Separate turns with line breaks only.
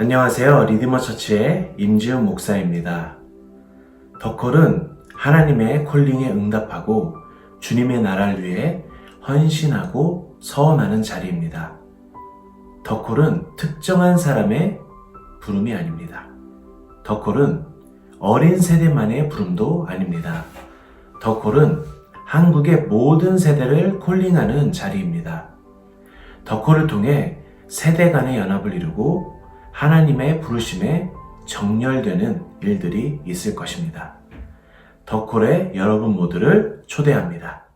안녕하세요. 리디머 처치의 임지훈 목사입니다. 더콜은 하나님의 콜링에 응답하고 주님의 나라를 위해 헌신하고 서원하는 자리입니다. 더콜은 특정한 사람의 부름이 아닙니다. 더콜은 어린 세대만의 부름도 아닙니다. 더콜은 한국의 모든 세대를 콜링하는 자리입니다. 덕호를 통해 세대 간의 연합을 이루고 하나님의 부르심에 정렬되는 일들이 있을 것입니다. 덕홀에 여러분 모두를 초대합니다.